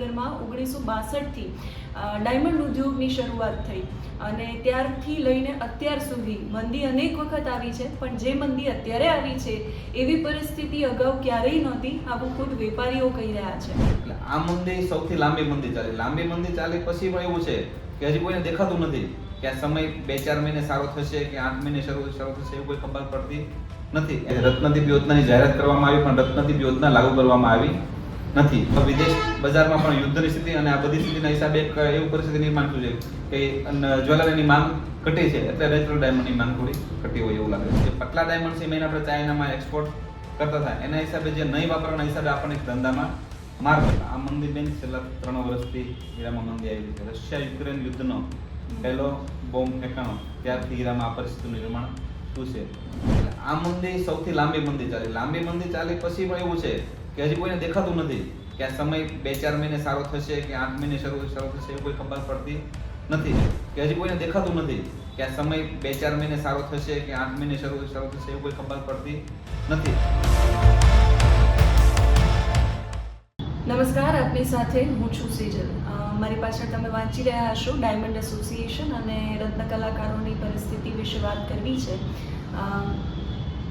ભાવનગરમાં ઓગણીસો બાસઠથી ડાયમંડ ઉદ્યોગની શરૂઆત થઈ. અને ત્યારથી લઈને અત્યાર સુધી મંદી અનેક વખત આવી છે, પણ જે મંદી અત્યારે આવી છે, એવી પરિસ્થિતિ અગાઉ ક્યારેય નહોતી, આવું ખુદ વેપારીઓ કહી રહ્યા છે. આ મંદી સૌથી લાંબી મંદી ચાલી. લાંબી મંદી ચાલી પછી પણ એવું છે કે હજી કોઈને દેખાતું નથી કે આ સમય બે ચાર મહિને સારો થશે કે આઠ મહિને શરૂ શરૂ થશે એવું કોઈ ખબર પડતી નથી. રત્નદીપ યોજનાની જાહેરાત કરવામાં આવી, પણ રત્નદીપ યોજના લાગુ કરવામાં આવી. નથી. વિદેશ બજારમાં પણ યુદ્ધની સ્થિતિ અને આ બધી સ્થિતિના હિસાબે એક એવું પરિસ્થિતિ નિર્માણ થયું છે કે જ્વેલરીની માંગ ઘટી છે, એટલે નેચરલ ડાયમંડની માંગ થોડી ઘટી હોય એવું લાગે છે. પટલા ડાયમંડ છે મેઇન આપણે ચાઇનામાં એક્સપોર્ટ કરતા થાય એના હિસાબે જે નહીં વાપરવાના હિસાબે આપણને ધંધામાં માર આ મંદી બેન છેલ્લા ત્રણ વર્ષથી હીરામાં મંદી આવી છે. રશિયા યુક્રેન યુદ્ધનો પહેલો બોમ્બ ફેંકાણો. ત્યારથી હીરામાં આ પરિસ્થિતિનું નિર્માણ થયું છે. આ મંદી સૌથી લાંબી મંદી ચાલી. લાંબી મંદી ચાલી પછી પણ એવું છે કે હજી કોઈને દેખાતું નથી કે આ સમય બે ચાર મહિને સારો થશે કે આઠ મહિને શરૂ શરૂ થશે એવું કોઈ ખબર પડતી નથી. કે હજી કોઈને દેખાતું નથી કે આ સમય બે ચાર મહિને સારો થશે કે આઠ મહિને શરૂ શરૂ થશે એવું કોઈ ખબર પડતી નથી. નમસ્કાર, આપની સાથે હું છું સેજલ. મારી પાછળ તમે વાંચી રહ્યા હશો ડાયમંડ એસોસિએશન અને રત્ન કલાકારોની પરિસ્થિતિ વિશે વાત કરવી છે.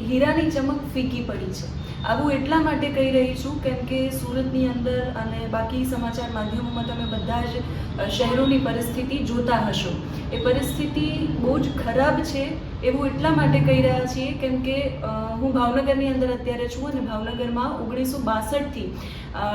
હીરાની ચમક ફીકી પડી છે. આવું એટલા માટે કહી રહી છું કેમ કે સુરતની અંદર અને બાકી સમાચાર માધ્યમોમાં તમે બધા જ શહેરોની પરિસ્થિતિ જોતા હશો. એ પરિસ્થિતિ બહુ જ ખરાબ છે એવું એટલા માટે કહી રહ્યા છીએ, કેમ કે હું ભાવનગરની અંદર અત્યારે છું અને ભાવનગરમાં ઓગણીસો બાસઠથી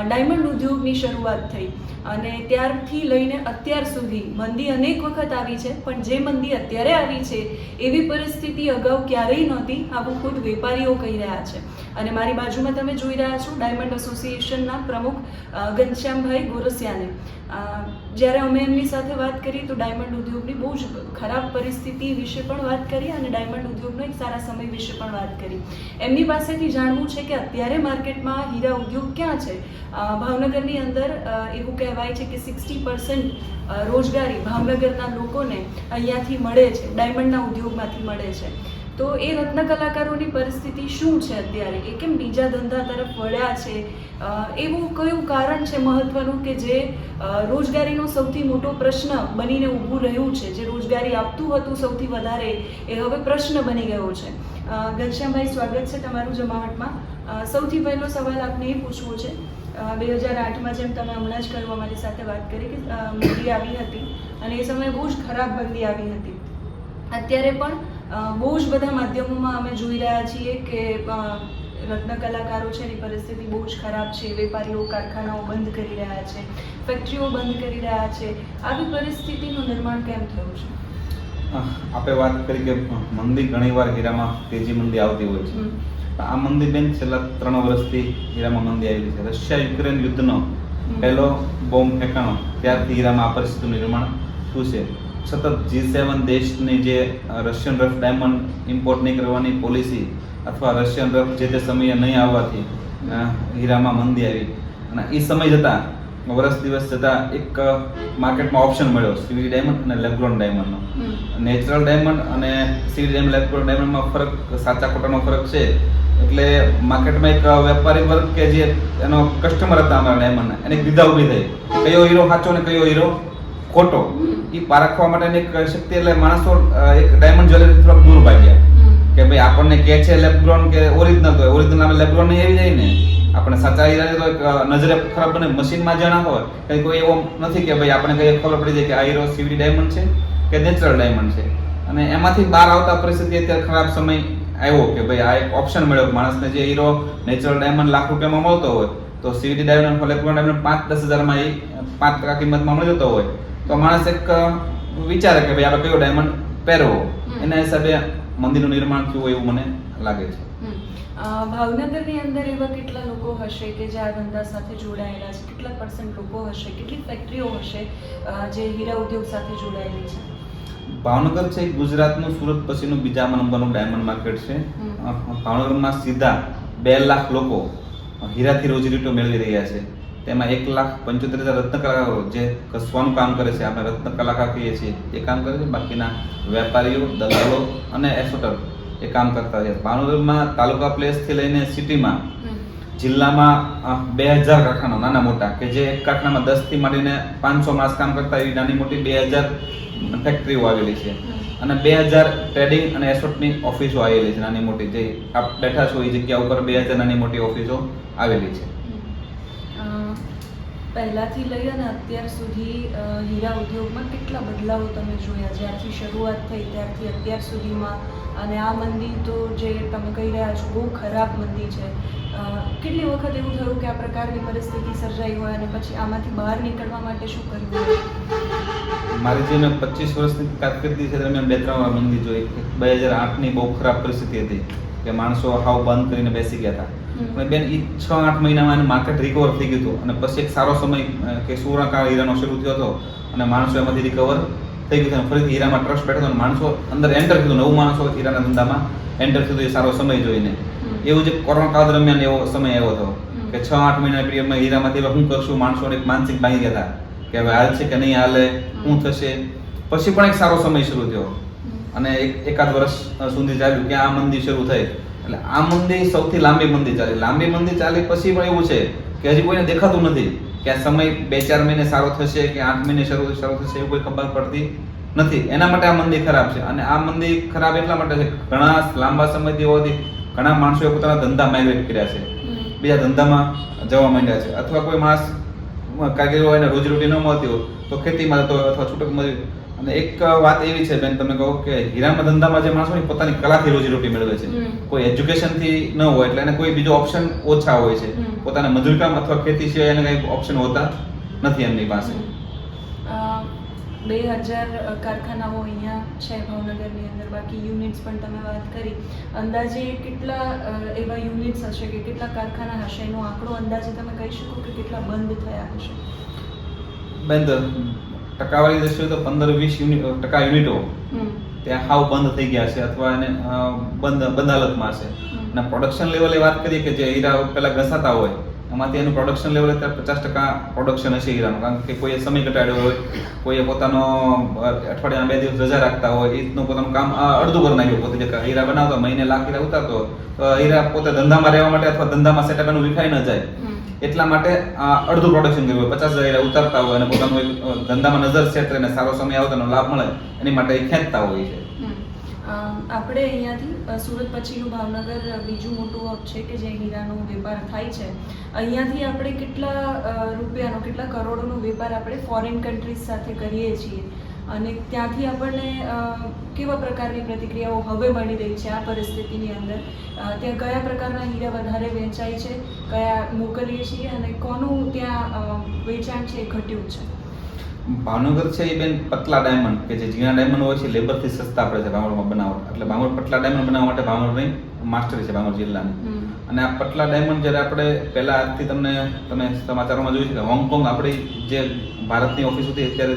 ડાયમંડ ઉદ્યોગની શરૂઆત થઈ. અને ત્યારથી લઈને અત્યાર સુધી મંદી અનેક વખત આવી છે, પણ જે મંદી અત્યારે આવી છે, એવી પરિસ્થિતિ અગાઉ ક્યારેય નહોતી, આવું ખુદ વેપારીઓ કહી રહ્યા છે. અને મારી બાજુમાં તમે જોઈ રહ્યા છો ડાયમંડ એસોસિએશનના પ્રમુખ ઘનશ્યામભાઈ ગોરસિયાને. જ્યારે અમે એમની સાથે વાત કરી તો ડાયમંડ ઉદ્યોગની બહુ જ ખરાબ પરિસ્થિતિ વિશે પણ વાત કરી અને ડાયમંડ ઉદ્યોગનો એક સારા સમય વિશે પણ વાત કરી. એમની પાસેથી જાણવું છે કે અત્યારે માર્કેટમાં હીરા ઉદ્યોગ ક્યાં છે? ભાવનગરની અંદર એવું કહેવાય છે કે સિક્સટી પર્સન્ટ રોજગારી ભાવનગરના લોકોને અહીંયાથી મળે છે, ડાયમંડના ઉદ્યોગમાંથી મળે છે. તો એ રત્ન કલાકારોની પરિસ્થિતિ શું છે અત્યારે? એ કેમ બીજા ધંધા તરફ વળ્યા છે? એવું કયું કારણ છે મહત્વનું કે જે રોજગારીનો સૌથી મોટો પ્રશ્ન બનીને ઊભું રહ્યું છે? જે રોજગારી આપતું હતું સૌથી વધારે, એ હવે પ્રશ્ન બની ગયો છે. ઘનશ્યામભાઈ, સ્વાગત છે તમારું જમાવટમાં. સૌથી પહેલો સવાલ આપને એ પૂછવો છે. બે હજાર આઠમાં જેમ તમે હમણાં જ કહ્યું અમારી સાથે વાત કરી કે મંદી આવી હતી અને એ સમયે બહુ જ ખરાબ મંદી આવી હતી. અત્યારે પણ બહુ જ બધા માધ્યમોમાં અમે જોઈ રહ્યા છીએ કે રત્ન કલાકારો છે એની પરિસ્થિતિ બહુ જ ખરાબ છે વેપારીઓ કારખાનાઓ બંધ કરી રહ્યા છે ફેક્ટરીઓ બંધ કરી રહ્યા છે. આવી પરિસ્થિતિનું નિર્માણ કેમ થયું છે? આપણે વાત કરી કે મંદી ઘણીવાર હીરામાં તેજી મંદી આવતી હોય છે. આ મંદી બેન છેલ્લા ત્રણ વર્ષથી હીરામાં મંદી આવી છે. રશિયા યુક્રેન યુદ્ધનો પહેલો બોમ્બ ફેંકાણો ત્યારથી હીરામાં આ પરિસ્થિતિનું નિર્માણ થયું છે. સતત જી સેવન દેશની જે રશિયન રફ ડાયમંડ ઇમ્પોર્ટ નહીં કરવાની પોલિસી અથવા રશિયન રફ જે તે સમયે નહીં આવવાથી હીરામાં મંદી આવી. અને એ સમય જતાં વર્ષ દિવસ જતાં એક માર્કેટમાં ઓપ્શન મળ્યો સીવી ડાયમંડ અને લેબ્રોન ડાયમંડનો નેચરલ ડાયમંડ અને સીવી ડાયમંડ લેબ્રોન ડાયમંડમાં ફરક સાચા ખોટાનો ફરક છે. એટલે માર્કેટમાં એક વેપારી વર્ગ કે જે એનો કસ્ટમર હતા અમારા ડાયમંડના એને દીધા ઊભી થઈ. કયો હીરો સાચો ને કયો હીરો ખોટો? એ પારખવા માટેની એક શક્તિ એટલે માણસો એક ડાયમંડ જ્વેલરી થોડાક દૂર ભાગ્યા. કે ભાઈ આપણને કે છે લેબ્રોન કે ઓરિજિનલ તો ઓરિજિનલ આપણે લેબ્રોન આવી જાય ને. આપણે સાચા હીરા તો એક નજરે ખરાબ બને મશીનમાં જણા હોય. કંઈ કોઈ એવો નથી કે ભાઈ આપણે કઈ ખબર પડી જાય કે આ હીરો સીવી ડાયમંડ છે કે નેચરલ ડાયમંડ છે. અને એમાંથી બહાર આવતા પરિસ્થિતિ અત્યારે ખરાબ સમય આવ્યો કે ભાઈ આ એક ઓપ્શન મળ્યો માણસને જે હીરો નેચરલ ડાયમંડ લાખ રૂપિયામાં મળતો હોય તો સીવીડી ડાયમંડ લેબ્રોન ડાયમંડ પાંચ દસ હજારમાં એ પાંચ ટકા કિંમતમાં મળી જતો હોય. તો માણસ એક વિચારે કે ભાઈ આપણે કયો ડાયમંડ પહેરવો? એના હિસાબે મંદિરનું નિર્માણ થયું એવું મને લાગે છે. ભાવનગરની અંદર એવા કેટલા લોકો હશે કે જે આ ધંધા સાથે જોડાયેલા છે? કેટલા પર્સન્ટ લોકો હશે? કેટલી ફેક્ટરીઓ હશે જે હીરા ઉદ્યોગ સાથે જોડાયેલી છે? ભાવનગર છે ગુજરાતનું સુરત પછીનું બીજા નંબરનું ડાયમંડ માર્કેટ છે. ભાવનગરમાં સીધા બે લાખ લોકો હીરાથી રોજીરોટો મેળવી રહ્યા છે. તેમાં એક લાખ પંચોતેર હજાર રત્ન કલાકારો જે કસવાનું કામ કરે છે આપણે રત્ન કલાકાર કહીએ છીએ એ કામ કરે છે. બાકીના વેપારીઓ દલાલો અને એસોટર એ કામ કરતા છે. ભાવનગરમાં તાલુકા પ્લેસથી લઈને સિટીમાં જિલ્લામાં બે હજાર કારખાના નાના મોટા કે જે એક કારખાનામાં દસથી માંડીને પાંચસો માણસ કામ કરતા એવી નાની મોટી બે હજાર ફેક્ટરીઓ આવેલી છે. અને બે હજાર ટ્રેડિંગ અને એસોટની ઓફિસો આવેલી છે નાની મોટી. જે આપ બેઠા છો એ જગ્યા ઉપર બે હજાર નાની મોટી ઓફિસો આવેલી છે. પહેલાથી લઈ અને અત્યાર સુધી હીરા ઉદ્યોગમાં કેટલા બદલાવો તમે જોયા? જ્યારથી શરૂઆત થઈ, ત્યારથી અત્યાર સુધીમાં. અને આ મંદી તો જે તમે કહી રહ્યા છો, બહુ ખરાબ મંદી છે. કેટલી વખત એવું થયું કે આ પ્રકારની પરિસ્થિતિ સર્જાઈ હોય અને પછી આમાંથી બહાર નીકળવા માટે શું કરવું મારી જે મેં પચીસ વર્ષની કારકિર્દી છે, દરમિયાન બે ત્રણ વાર મંદી જોઈ. બે હજાર આઠની બહુ ખરાબ પરિસ્થિતિ હતી કે માણસો હાવ બંધ કરીને બેસી ગયા હતા. અને બેન એ છ આઠ મહિનામાં એનું માર્કેટ રિકવર થઈ ગયું હતું. અને પછી એક સારો સમય કે સુવર્ણકાળ હીરાનો શરૂ થયો હતો. અને માણસો એમાંથી રિકવર થઈ ગયું અને ફરીથી હીરામાં ટ્રસ્ટ બેઠો અને માણસો અંદર એન્ટર થયું નવું માણસો હીરાના ધંધામાં એન્ટર થયું એ સારો સમય જોઈને. એવું જે કોરોના કાળ દરમિયાન એવો સમય આવ્યો હતો. કે છ આઠ મહિના પીરિયડમાં હીરામાંથી હવે શું કરશું? માણસોને એક માનસિક બાંધી ગયા હતા. કે હવે હાલ છે કે નહીં હાલે? શું થશે? પછી પણ એક સારો સમય શરૂ થયો. અને એક એકાદ વર્ષ સુધી ચાલ્યું કે આ મંદી શરૂ થઈ. એટલે આ મંદી સૌથી લાંબી મંદી ચાલી. લાંબી મંદી ચાલી પછી પણ એવું છે કે હજી કોઈને દેખાતું નથી કે આ સમય બે ચાર મહિને સારો થશે કે આઠ મહિને શરૂ શરૂ થશે એવું કોઈ ખબર પડતી નથી. એના માટે આ મંદી ખરાબ છે. અને આ મંદી ખરાબ એટલા માટે છે ઘણા લાંબા સમયથી હોવાથી ઘણા માણસોએ પોતાના ધંધા માઇગ્રેટ કર્યા છે. બીજા ધંધામાં જવા માંડ્યા છે. અથવા કોઈ માણસ કારીગરો હોય એને રોજીરોટી ન મળતી હોય તો ખેતીમાં જતો હોય અથવા છૂટક મજૂરી અને એક વાત એવી છે બેન તમે કહો કે હીરામાં ધંધામાં જે માણસો પોતાની કલાથી રોજીરોટી મેળવે છે કોઈ કોઈ એજ્યુકેશનથી ન હોય એટલે એને કોઈ બીજો ઓપ્શન ઓછા હોય છે. પોતાના મજૂરકામ અથવા ખેતી સિવાય એને કંઈ ઓપ્શન હોતા નથી એમની પાસે. બે હજાર કારખાનાઓ અહીંયા છે ભાવનગરની અંદર બાકી યુનિટ્સ પણ તમે વાત કરી. અંદાજે કેટલા એવા યુનિટ્સ હશે કે કેટલા કારખાના હશે? એનો આંકડો અંદાજે તમે કહી શકો કે કેટલા બંધ થયા હશે? તો ટકાવારી દ્રષ્ટિએ તો પંદર વીસ ટકા યુનિટો. ત્યાં હાવ બંધ થઈ ગયા છે અથવા એને બંધ બંધ હાલતમાં છે. અને પ્રોડક્શન લેવલે વાત કરીએ કે જે હીરા પહેલા ઘસાતા હોય એમાંથી એનું પ્રોડક્શન લેવલ અત્યારે પચાસ ટકા પ્રોડક્શન હશે હીરાનું. કારણ કે કોઈએ સમય ઘટાડ્યો હોય કોઈએ પોતાનો અઠવાડિયા બે દિવસ રજા રાખતા હોય એ રીતનું પોતાનું કામ અડધું કરી નાખ્યું. પોતે જે હીરા બનાવતો મહિને લાખ હીરા ઉતારતો તો હીરા પોતે ધંધામાં રહેવા માટે અથવા ધંધામાં સેટઅપ એનું વિખાઈ ન જાય. એટલા માટે અડધું પ્રોડક્શન કર્યું હોય, પચાસ હજાર ઉતારતા હોય અને પોતાનું એક ધંધામાં નજર ક્ષેત્રે અને સારો સમય આવતો એનો લાભ મળે, એની માટે ખેંચતા હોય છે. આપણે અહીંયાથી સુરત પછીનું ભાવનગર બીજું મોટું હબ છે કે જે હીરાનો વેપાર થાય છે. અહીંયાથી આપણે કેટલા રૂપિયાનો, કેટલા કરોડોનો વેપાર આપણે ફોરેન કન્ટ્રીઝ સાથે કરીએ છીએ. અને ત્યાંથી આપણને કેવા પ્રકારની પ્રતિક્રિયાઓ હવે મળી રહી છે આ પરિસ્થિતિની અંદર? ત્યાં કયા પ્રકારના હીરા વધારે વેચાય છે? કયા મોકલીએ છીએ? અને કોનું ત્યાં વેચાણ છે એ ઘટ્યું છે? ભાવનગર છે એ બેન પતલા ડાયમંડ કે જે ઝીણા ડાયમંડ હોય છે લેબરથી સસ્તા પડે છે ભાવનગરમાં બનાવટ. એટલે ભાવનગર પતલા ડાયમંડ બનાવવા માટે ભાવનગરની માસ્ટરી છે ભાવનગર જિલ્લાની. અને આ પટલા ડાયમંડ જ્યારે આપણે પહેલાં આજથી તમને તમે સમાચારોમાં જોયું છે કે હોંગકોંગ આપણી જે ભારતની ઓફિસ હતી અત્યારે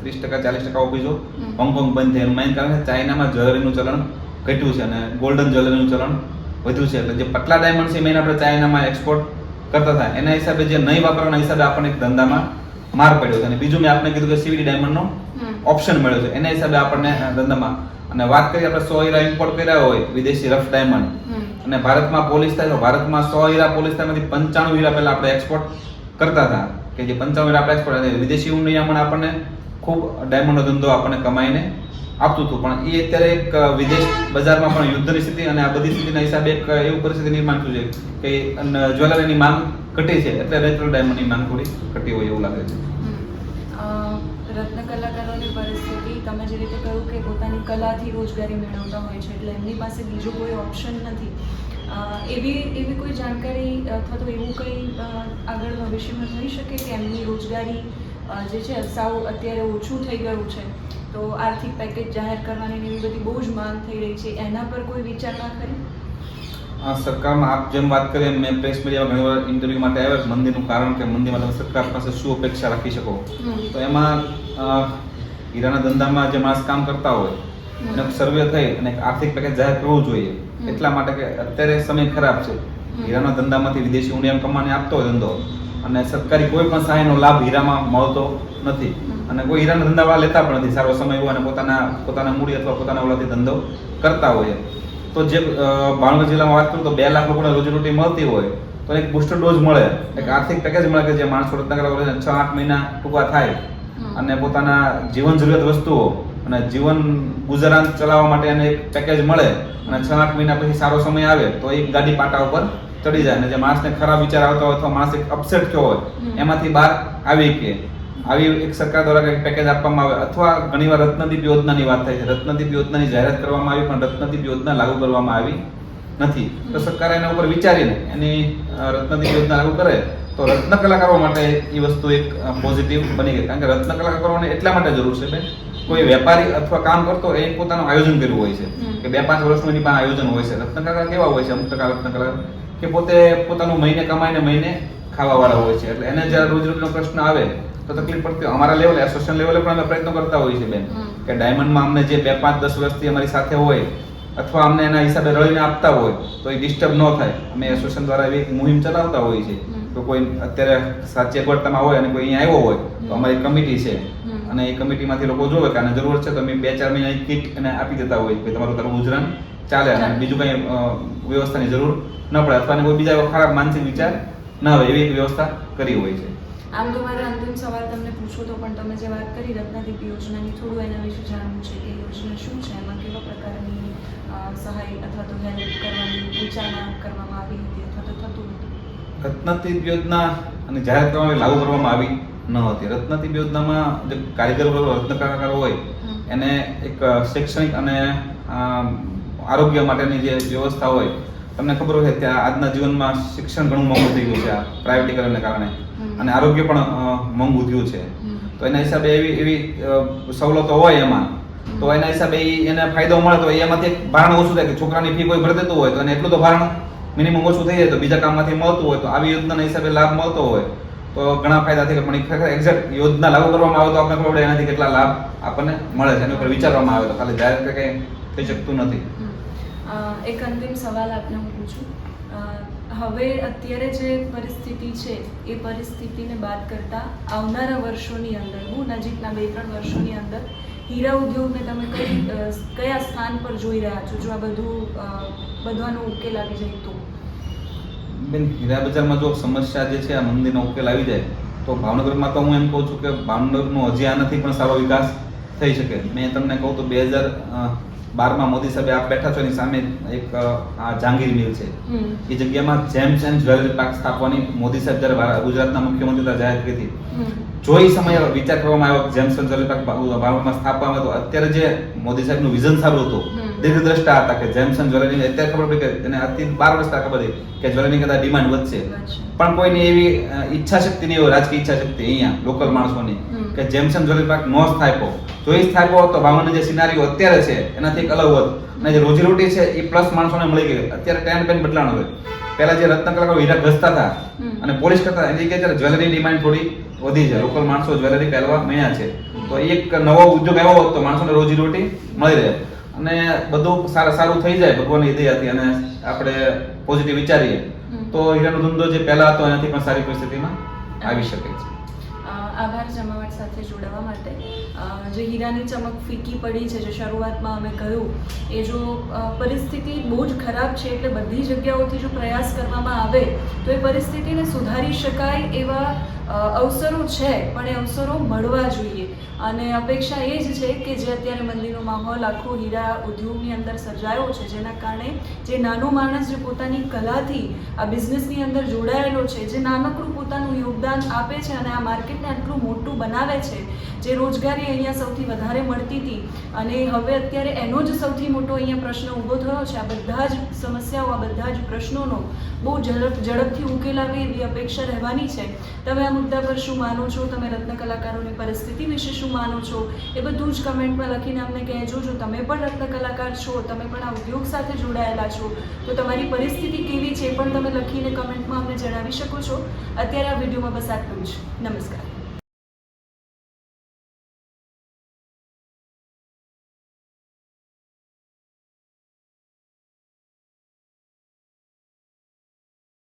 ત્રીસ ટકા ચાલીસ ટકા ઓફિસો હોંગકોંગ બંધ થઈ એનું મેઇન કારણ છે ચાઇનામાં જ્વેલરીનું ચલણ ઘટ્યું છે અને ગોલ્ડન જ્વેલરીનું ચલણ વધ્યું છે. એટલે જે પટલા ડાયમંડ છે મેઇન આપણે ચાઇનામાં એક્સપોર્ટ કરતા હતા. એના હિસાબે જે નહીં વાપરવાના હિસાબે આપણને એક ધંધામાં માર પડ્યો છે. અને બીજું મેં આપને કીધું કે સીવીડી ડાયમંડનો ઓપ્શન મળ્યો છે. એના હિસાબે આપણને ધંધામાં. અને વાત કરીએ આપણે સો હીરા ઇમ્પોર્ટ કર્યા હોય વિદેશી રફ ડાયમંડ. અને ભારતમાં પોલીસ થાય તો ભારતમાં સો હીરા પોલીસ થાયમાંથી પંચાણું હીરા પહેલા આપણે એક્સપોર્ટ કરતા હતા. કે જે પંચાણું હીરા આપણે એક્સપોર્ટ અને વિદેશી નિયામણ આપણને ખૂબ ડાયમંડનો ધંધો આપણને કમાઈને આપતું હતું. પણ એ અત્યારે એક વિદેશ બજારમાં પણ યુદ્ધની સ્થિતિ અને આ બધી સ્થિતિના હિસાબે એક એવું પરિસ્થિતિ નિર્માણ થયું છે કે જ્વેલરીની માંગ ઘટી છે. એટલે નેચરલ ડાયમંડની માંગ થોડી ઘટી હોય એવું લાગે છે. રત્ન કલાકારોની પરિસ્થિતિ, તમે જે રીતે કહ્યું કે પોતાની કલાથી રોજગારી મેળવતા હોય છે, એટલે એમની પાસે બીજો કોઈ ઓપ્શન નથી. એવી એવી કોઈ જાણકારી અથવા તો એવું કંઈ આગળ ભવિષ્યમાં થઈ શકે કે એમની રોજગારી જે છે, સાવ અત્યારે ઓછું થઈ ગયું છે? તો આર્થિક પેકેજ જાહેર કરવાની એવી બધી બહુ જ માંગ થઈ રહી છે. એના પર કોઈ વિચાર ના કરી આ સરકારમાં આપ જેમ વાત કરી મેં પ્રેસ મીડિયામાં ઘણી વાર ઇન્ટરવ્યૂ માટે આવ્યા મંદિરનું કારણ કે મંદિરમાં તમે સરકાર પાસે શું અપેક્ષા રાખી શકો? તો એમાં હીરાના ધંધામાં જે માણસ કામ કરતા હોય એને સર્વે થઈ અને આર્થિક પેકેજ જાહેર કરવું જોઈએ. એટલા માટે કે અત્યારે સમય ખરાબ છે. હીરાના ધંધામાંથી વિદેશી ઊંડિયામ કમાને આપતો હોય ધંધો અને સરકારી કોઈ પણ સહાયનો લાભ હીરામાં મળતો નથી. અને કોઈ હીરાના ધંધાવાળા લેતા પણ નથી. સારો સમય હોય અને પોતાના પોતાના મૂડી અથવા પોતાના ઓલાથી ધંધો કરતા હોય. તો જે ભાવનગર જિલ્લામાં વાત કરું તો બે લાખ લોકોને રોજીરોટી મળતી હોય તો એક બુસ્ટર ડોઝ મળે. એક આર્થિક પેકેજ મળે કે જે માણસો રત્નકલા છ આઠ મહિના ટૂંકા થાય. અને પોતાના જીવન જરૂરિયાત વસ્તુઓ અને જીવન ગુજરાન ચલાવવા માટે એને એક પેકેજ મળે અને છ આઠ મહિના પછી સારો સમય આવે તો એક ગાડી પાટા ઉપર ચડી જાય. અને જે માણસને ખરાબ વિચાર આવતા હોય અથવા માણસ એક અપસેટ થયો હોય એમાંથી બહાર આવી કે. આવી એક સરકાર દ્વારા કંઈક પેકેજ આપવામાં આવે અથવા ઘણીવાર રત્નદીપ યોજનાની વાત થાય છે. રત્નદીપ યોજનાની જાહેરાત કરવામાં આવી પણ રત્નદીપ યોજના લાગુ કરવામાં આવી નથી. તો સરકાર એના ઉપર વિચારીને એની રત્નદીપ યોજના લાગુ કરે તો રત્ન કલાકારો માટે એ વસ્તુ એક પોઝિટિવ બની ગઈ. કારણ કે રત્ન કલાકારોને એટલા માટે જરૂર છે કે કોઈ વેપારી અથવા કામ કરતો એ પોતાનું આયોજન કર્યું હોય છે. કે બે પાંચ વર્ષનું એની પાસે આયોજન હોય છે. રત્ન કલાકાર કેવા હોય છે? અમુક ટકા રત્ન કલાકાર કે પોતે પોતાનું મહિને કમાઈને મહિને ખાવા વાળા હોય છે. એટલે એને જ્યારે રોજ રોજનો પ્રશ્ન આવે તો તકલીફ પડતી અમારા લેવલે એસોસિએશન લેવલે પણ અમે પ્રયત્નો કરતા હોઈએ છીએ બેન. કે ડાયમંડમાં અમને જે બે પાંચ દસ વર્ષથી અમારી સાથે હોય અથવા અમને એના હિસાબે રળીને આપતા હોય તો એ ડિસ્ટર્બ ન થાય. અમે એસોસિએશન દ્વારા એવી મુહિમ ચલાવતા હોઈએ છીએ તો કોઈ અત્યારે સાચી અગવડતામાં હોય અને કોઈ અહીંયા આવ્યો હોય તો અમારી કમિટી છે. અને એ કમિટીમાંથી લોકો જોવે કે આને જરૂર છે તો અમે બે ચાર મહિનાની કીટ એને આપી દેતા હોય કે તમારું તારું ગુજરાન ચાલે અને બીજું કંઈ વ્યવસ્થાની જરૂર ન પડે. અથવા કોઈ બીજા ખરાબ માનસિક વિચાર ના હોય એવી એક વ્યવસ્થા કરી હોય છે. આમ તો મારે અંતિમ સવાલ તમને પૂછો તો પણ તમે જે વાત કરી રત્નાદીપ યોજનાની થોડું એના વિશે જાણવું છે કે યોજના શું છે? એમાં કેવા પ્રકારની સહાય અથવા તો હેલ્પ કરવાની વિચારણા કરવામાં આવી હતી અથવા તો થતું હતું? રત્નાદીપ યોજના અને જાહેર કરવામાં લાગુ કરવામાં આવી ન હતી. રત્નદીપ યોજનામાં જે કારીગર વર્ગ રત્ન કલાકારો હોય એને એક શૈક્ષણિક અને આરોગ્ય માટેની જે વ્યવસ્થા હોય તમને ખબર હોય કે ત્યાં આજના જીવનમાં શિક્ષણ ઘણું મોંઘું થઈ ગયું છે આ પ્રાઇવેટીકરણને કારણે. અને આરોગ્ય પણ મોંઘું થયું છે. તો એના હિસાબે એવી એવી સવલતો હોય એમાં. તો એના હિસાબે એને ફાયદો મળે તો એમાંથી ભારણ ઓછું થાય કે છોકરાની ફી કોઈ ભરી દેતું હોય તો એટલું તો ભારણ મિનિમમ ઓછું થઈ જાય તો બીજા કામમાંથી મળતું હોય તો આવી યોજનાના હિસાબે લાભ મળતો હોય. તો ઘણા ફાયદા થઈ પણ ખરેખર એક્ઝેક્ટ યોજના લાગુ કરવામાં આવે તો આપણે ખબર એનાથી કેટલા લાભ આપણને મળે છે. એની ઉપર વિચારવામાં આવે તો ખાલી જાહેર કે કંઈ થઈ શકતું નથી. એક અંતિમ સવાલ આપને હું પૂછું. હવે અત્યારે જે પરિસ્થિતિ છે, એ પરિસ્થિતિને બાદ કરતા આવનારા વર્ષોની અંદર, હું નજીકના બે ત્રણ વર્ષોની અંદર હીરા ઉદ્યોગને તમે કઈ કયા સ્થાન પર જોઈ રહ્યા છો? જો આ બધું બધાનો ઉકેલ આવી જાય તો? બેન, હીરા બજારમાં જો સમસ્યા જે છે, આ મંદિરનો ઉકેલ આવી જાય, તો ભાવનગરમાં તો હું એમ કહું છું કે ભાવનગરનો હજી આનાથી પણ સારો વિકાસ થઈ શકે. મેં તમને કહું તો બે હજાર બારમાં મોદી સાહેબ આપ બેઠા છો એની સામે એક આ જાંગીર મિલ છે. એ જગ્યામાં જેમ્સ એન્ડ જ્વેલરી પાર્ક સ્થાપવાની મોદી સાહેબ જ્યારે ગુજરાતના મુખ્યમંત્રી હતા જાહેર કરી હતી. જો એ સમયે વિચાર કરવામાં આવ્યો જેમ્સ એન્ડ જ્વેલરી પાર્ક ભારતમાં સ્થાપવામાં તો અત્યારે જે મોદી સાહેબનું વિઝન સારું હતું. દીર્ઘદ્રષ્ટા હતા કે જેમ્સ એન્ડ જ્વેલરી અત્યારે ખબર પડી કે એને આજથી બાર વર્ષ ખબર હતી કે જ્વેલરીની કદાચ ડિમાન્ડ વધશે. પણ કોઈની એવી ઈચ્છા શક્તિ નહીં હોય રાજકીય ઈચ્છા શક્તિ અહીંયા લોકલ માણસોની. કે જેમસન જ્વેલરી પાર્ક નો સ્થાપ્યો જો એ સ્થાપ્યો તો ભાવનગર જે સિનારીઓ અત્યારે છે એનાથી એક અલગ હોત. અને જે રોજીરોટી છે એ પ્લસ માણસોને મળી ગઈ અત્યારે ટેન પેન બદલાણ હોય. પહેલા જે રત્ન કલાકારો હીરા ઘસતા હતા અને પોલિશ કરતા એની જગ્યાએ જ્વેલરી ડિમાન્ડ થોડી વધી છે. લોકલ માણસો જ્વેલરી પહેરવા મળ્યા છે. તો એક નવો ઉદ્યોગ આવ્યો હોત તો માણસોને રોજીરોટી મળી રહે. અને બધું સારું સારું થઈ જાય ભગવાનની હતી અને આપણે પોઝિટિવ વિચારીએ. તો હીરાનો ધંધો જે પહેલા હતો એનાથી પણ સારી પરિસ્થિતિમાં આવી શકે છે. આભાર જમાવટ સાથે જોડાવા માટે. જે હીરાની ચમક ફીકી પડી છે, જે શરૂઆતમાં અમે કહ્યું, એ જો પરિસ્થિતિ બહુ જ ખરાબ છે એટલે બધી જગ્યાઓથી જો પ્રયાસ કરવામાં આવે, તો એ પરિસ્થિતિને સુધારી શકાય એવા અવસરો છે, પણ એ અવસરો મળવા જોઈએ. અને અપેક્ષા એ જ છે કે જે અત્યારે મંદિરનો માહોલ આખો હીરા ઉદ્યોગની અંદર સર્જાયો છે, જેના કારણે જે નાનો માણસ જે પોતાની કલાથી આ બિઝનેસની અંદર જોડાયેલો છે, જે નાનકડું પોતાનું યોગદાન આપે છે અને આ માર્કેટને આટલું મોટું બનાવે છે જે રોજગારી અહીંયા સૌથી વધારે મળતી હતી. અને હવે અત્યારે એનો જ સૌથી મોટો અહીંયા પ્રશ્ન ઊભો થયો છે. આ બધા જ સમસ્યાઓ, આ બધા જ પ્રશ્નોનો બહુ ઝડપ, ઝડપથી ઉકેલ આવે એવી અપેક્ષા રહેવાની છે. તમે આ મુદ્દા પર શું માનો છો? તમે રત્ન કલાકારોની પરિસ્થિતિ વિશે શું માનો છો? એ બધું જ કમેન્ટમાં લખીને અમને કહેજો. જો તમે પણ રત્ન કલાકાર છો, તમે પણ આ ઉદ્યોગ સાથે જોડાયેલા છો, તો તમારી પરિસ્થિતિ કેવી છે પણ તમે લખીને કમેન્ટમાં અમને જણાવી શકો છો. અત્યારે આ વિડીયોમાં બસ આટલું જ. નમસ્કાર.